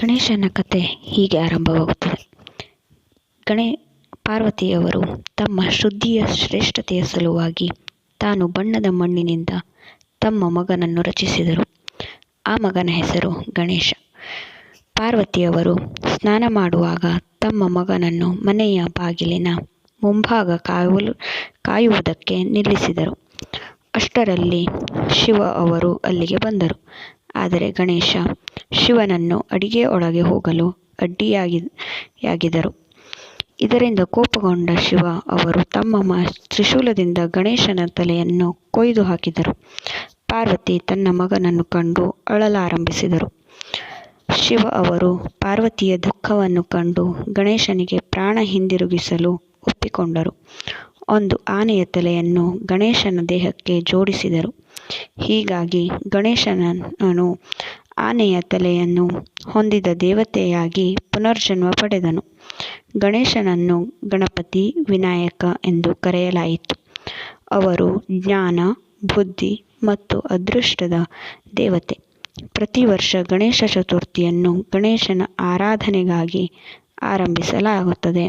ಗಣೇಶನ ಕಥೆ ಹೀಗೆ ಆರಂಭವಾಗುತ್ತದೆ. ಗಣೇ ಪಾರ್ವತಿಯವರು ತಮ್ಮ ಶುದ್ಧಿಯ ಶ್ರೇಷ್ಠತೆಯ ಸಲುವಾಗಿ ತಾನು ಬಣ್ಣದ ಮಣ್ಣಿನಿಂದ ತಮ್ಮ ಮಗನನ್ನು ರಚಿಸಿದರು. ಆ ಮಗನ ಹೆಸರು ಗಣೇಶ. ಪಾರ್ವತಿಯವರು ಸ್ನಾನ ಮಾಡುವಾಗ ತಮ್ಮ ಮಗನನ್ನು ಮನೆಯ ಬಾಗಿಲಿನ ಮುಂಭಾಗ ಕಾಯಲು ಕಾಯುವುದಕ್ಕೆ ನಿಲ್ಲಿಸಿದರು. ಅಷ್ಟರಲ್ಲಿ ಶಿವ ಅವರು ಅಲ್ಲಿಗೆ ಬಂದರು. ಆದರೆ ಗಣೇಶ ಶಿವನನ್ನು ಅಡಿಗೆ ಒಳಗೆ ಹೋಗಲು ಅಡ್ಡಿಯಾಗಿ ಯಾಗಿದರು. ಇದರಿಂದ ಕೋಪಗೊಂಡ ಶಿವ ಅವರು ತಮ್ಮ ಮ ತ್ರಿಶೂಲದಿಂದ ಗಣೇಶನ ತಲೆಯನ್ನು ಕೊಯ್ದು ಹಾಕಿದರು. ಪಾರ್ವತಿ ತನ್ನ ಮಗನನ್ನು ಕಂಡು ಅಳಲಾರಂಭಿಸಿದರು. ಶಿವ ಅವರು ಪಾರ್ವತಿಯ ದುಃಖವನ್ನು ಕಂಡು ಗಣೇಶನಿಗೆ ಪ್ರಾಣ ಹಿಂದಿರುಗಿಸಲು ಒಪ್ಪಿಕೊಂಡರು. ಒಂದು ಆನೆಯ ತಲೆಯನ್ನು ಗಣೇಶನ ದೇಹಕ್ಕೆ ಜೋಡಿಸಿದರು. ಹೀಗಾಗಿ ಗಣೇಶನನು ಆನೆಯ ತಲೆಯನ್ನು ಹೊಂದಿದ ದೇವತೆಯಾಗಿ ಪುನರ್ಜನ್ಮ ಪಡೆದನು. ಗಣೇಶನನ್ನು ಗಣಪತಿ, ವಿನಾಯಕ ಎಂದು ಕರೆಯಲಾಯಿತು. ಅವರು ಜ್ಞಾನ, ಬುದ್ಧಿ ಮತ್ತು ಅದೃಷ್ಟದ ದೇವತೆ. ಪ್ರತಿ ವರ್ಷ ಗಣೇಶ ಚತುರ್ಥಿಯನ್ನು ಗಣೇಶನ ಆರಾಧನೆಗಾಗಿ ಆರಂಭಿಸಲಾಗುತ್ತದೆ.